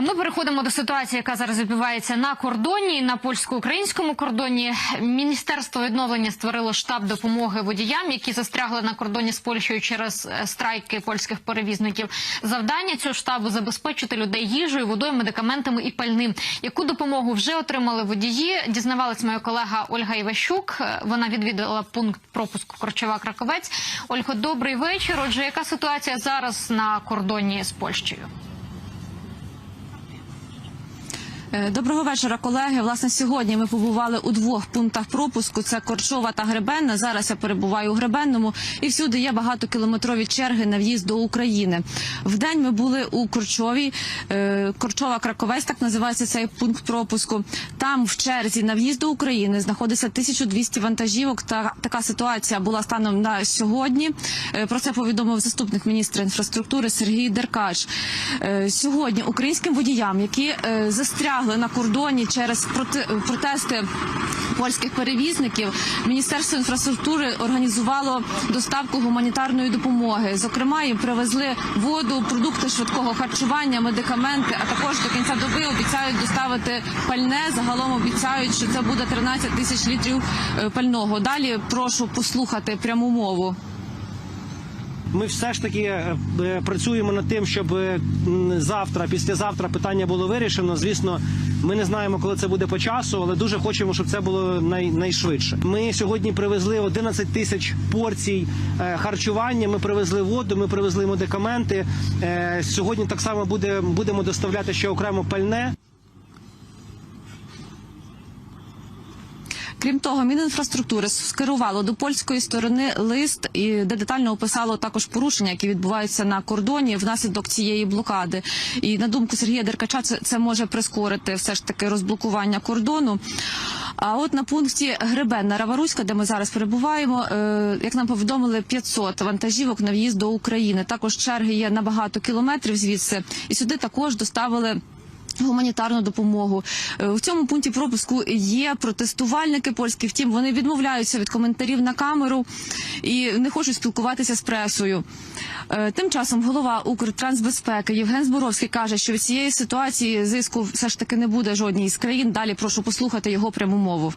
Ми переходимо до ситуації, яка зараз відбувається на кордоні на польсько-українському кордоні. Міністерство відновлення створило штаб допомоги водіям, які застрягли на кордоні з Польщею через е, страйки польських перевізників. Завдання цього штабу забезпечити людей їжею, водою, медикаментами і пальним. Яку допомогу вже отримали водії? Дізнавалась моя колега Ольга Іващук. Е, Вона відвідала пункт пропуску Корчова Краковець. Ольго, добрий вечір. Отже, яка ситуація зараз на кордоні з Польщею? Е, Доброго вечора, колеги. Власне, сьогодні ми побували у двох пунктах пропуску: це Корчова та Гребенна. Зараз я перебуваю у Гребенному, і всюди є багатокілометрові черги на в'їзд до України. В день ми були у Корчовій, е, Корчова Краковець, так називається цей пункт пропуску. Там в черзі на в'їзд до України знаходиться 1200 вантажівок. Та така ситуація була станом на сьогодні. Е, Про це повідомив заступник міністра інфраструктури Сергій Деркач. Е, Сьогодні українським водіям, які е, застрягли на кордоні через протести польських перевізників, міністерство інфраструктури організувало доставку гуманітарної допомоги. Зокрема, їм привезли воду, продукти швидкого харчування, медикаменти. А також до кінця доби обіцяють доставити пальне. Загалом обіцяють, що це буде 13 тисяч літрів е, пального. Далі прошу послухати пряму мову. Ми все ж таки е, е, працюємо над тим, щоб е, завтра, післязавтра питання було вирішено. Звісно, ми не знаємо, коли це буде по часу, але дуже хочемо, щоб це було най, найшвидше. Ми сьогодні привезли 11 тисяч порцій харчування. Ми привезли воду, ми привезли медикаменти. Сьогодні так само буде, будемо доставляти ще окремо пальне. Крім того, Мінінфраструктури скерувало до польської сторони лист, де детально описало також порушення, які відбуваються на кордоні внаслідок цієї блокади. І на думку Сергія Деркача, це, це може прискорити все ж таки розблокування кордону. А от на пункті Гребенна Раваруська, де ми зараз перебуваємо, е, як нам повідомили, 500 вантажівок на в'їзд до України. Також черги є на багато кілометрів звідси, і сюди також доставили. Гуманітарну допомогу В у цьому пункті пропуску є протестувальники польські. Втім, вони відмовляються від коментарів на камеру і не хочуть спілкуватися з пресою. Е, Тим часом голова Укртрансбезпеки Євген Зборовський каже, що від цієї ситуації зиску все ж таки не буде жодній з країн. Далі прошу послухати його пряму мову.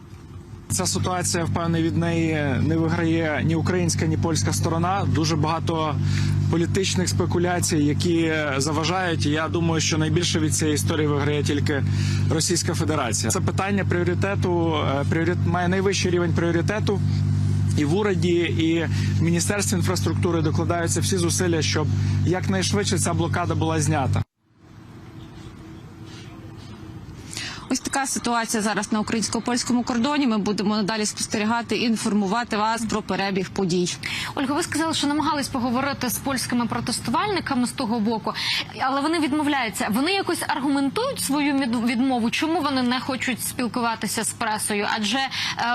Ця ситуація, впевнений, від неї не виграє ні українська, ні польська сторона. Дуже багато політичних спекуляцій, які заважають. Я думаю, що найбільше від цієї історії виграє тільки Російська Федерація. Це питання пріоритету е, пріорит має найвищий рівень пріоритету. І в уряді, і в міністерстві інфраструктури докладаються всі зусилля, щоб якнайшвидше ця блокада була знята. Ось така ситуація зараз на українсько-польському кордоні. Ми будемо надалі спостерігати і інформувати вас про перебіг подій. Ольга, ви сказали, що намагались поговорити з польськими протестувальниками з того боку, але вони відмовляються. Вони якось аргументують свою відмову, чому вони не хочуть спілкуватися з пресою? Адже е,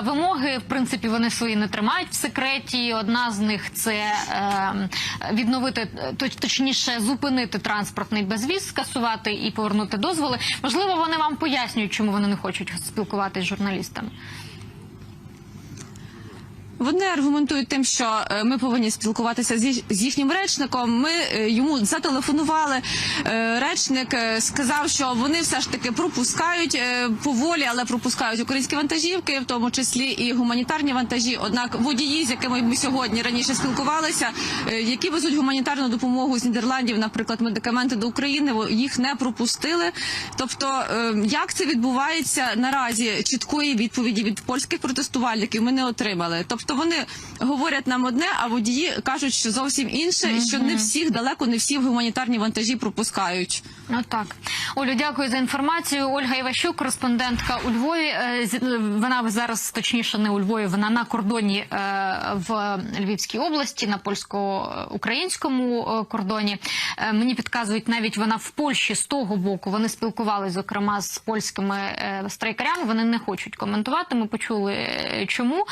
вимоги, в принципі, вони свої не тримають в секреті. Одна з них це е, відновити точ- точніше зупинити транспортний безвіз, скасувати і повернути дозволи. Можливо, вони вам пояснюють, чому вони не хочуть спілкуватися з журналістами. Вони аргументують тим, що е, ми повинні спілкуватися з їхнім речником. Ми е, йому зателефонували. Е, Речник сказав, що вони все ж таки пропускають поволі, але пропускають українські вантажівки, в тому числі і гуманітарні вантажі. Однак водії, з якими ми сьогодні раніше спілкувалися, які везуть гуманітарну допомогу з Нідерландів, наприклад, медикаменти до України, їх не пропустили. Тобто, як це відбувається наразі, чіткої відповіді від польських протестувальників ми не отримали. Тобто вони говорять нам одне, а водії кажуть, що зовсім інше, і що не всіх далеко не всі гуманітарні вантажі пропускають. Отак. Олю, дякую за інформацію. Ольга Іващук, кореспондентка у Львові. Е, Вона зараз точніше не у Львові, вона на кордоні е, в Львівській області, на польсько-українському е, кордоні. Мені підказують, навіть вона в Польщі з того боку. Вони спілкувалися, зокрема, з польськими страйкарями. Вони не хочуть коментувати. Ми почули чому.